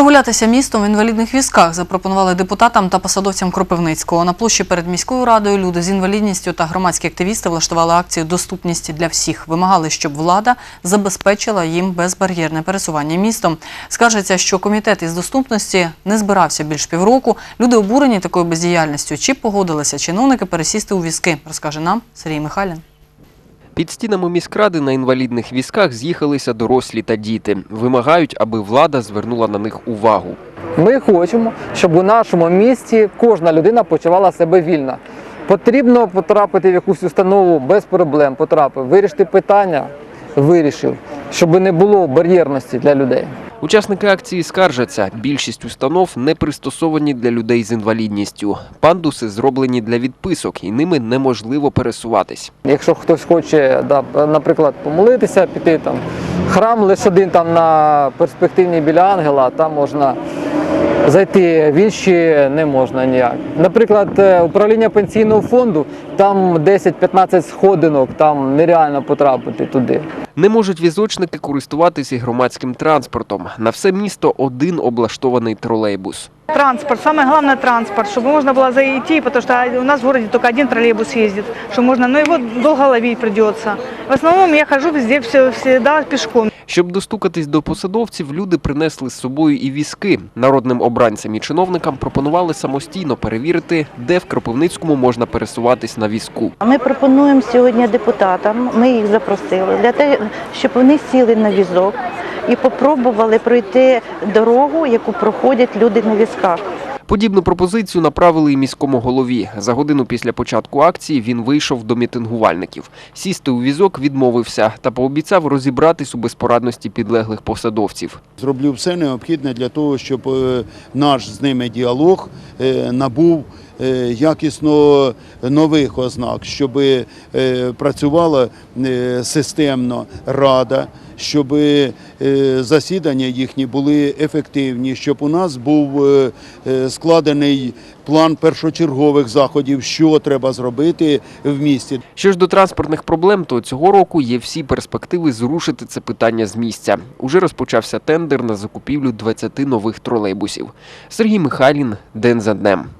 Прогулятися містом в інвалідних візках запропонували депутатам та посадовцям Кропивницького. На площі перед міською радою люди з інвалідністю та громадські активісти влаштували акцію «Доступність для всіх». Вимагали, щоб влада забезпечила їм безбар'єрне пересування містом. Скажеться, що комітет із доступності не збирався більш півроку. Люди обурені такою бездіяльністю. Чи погодилися чиновники пересісти у візки, розкаже нам Сергій Михайлін. Під стінами міськради на інвалідних візках з'їхалися дорослі та діти. Вимагають, аби влада звернула на них увагу. Ми хочемо, щоб у нашому місті кожна людина почувала себе вільно. Потрібно потрапити в якусь установу без проблем. Потрапив, вирішити питання, вирішив, щоб не було бар'єрності для людей. Учасники акції скаржаться, більшість установ не пристосовані для людей з інвалідністю. Пандуси зроблені для відписок і ними неможливо пересуватись. Якщо хтось хоче, да, наприклад, помолитися, піти там храм лише один там на перспективній біля ангела, там можна зайти, в інші не можна ніяк. Наприклад, е, управління пенсійного фонду, там 10-15 сходинок, там нереально потрапити туди. Не можуть візочники користуватися громадським транспортом. На все місто один облаштований тролейбус. Транспорт, самое главное транспорт, чтобы можно было зайти, потому что у нас в городе только один троллейбус ездит, что можно, но его долго ловить придется. В основном я хожу везде все, всегда пешком. Щоб достукатись до посадовців, люди принесли з собою і візки. Народним обранцям і чиновникам пропонували самостійно перевірити, де в Кропивницькому можна пересуватись на візку. Ми пропонуємо сьогодні депутатам, ми їх запросили для того, щоб вони сіли на візок і попробували пройти дорогу, яку проходять люди на візках. Подібну пропозицію направили і міському голові. За годину після початку акції він вийшов до мітингувальників. Сісти у візок відмовився та пообіцяв розібратись у безпорадності підлеглих посадовців. Зроблю все необхідне для того, щоб е, наш з ними діалог е, набув е, якісно нових ознак, щоб працювала системно рада, щоб засідання їхні були ефективні, щоб у нас був е, е, складений план першочергових заходів, що треба зробити в місті. Що ж до транспортних проблем, то цього року є всі перспективи зрушити це питання з місця. Уже розпочався тендер на закупівлю 20 нових тролейбусів. Сергій Михайлін день за днем.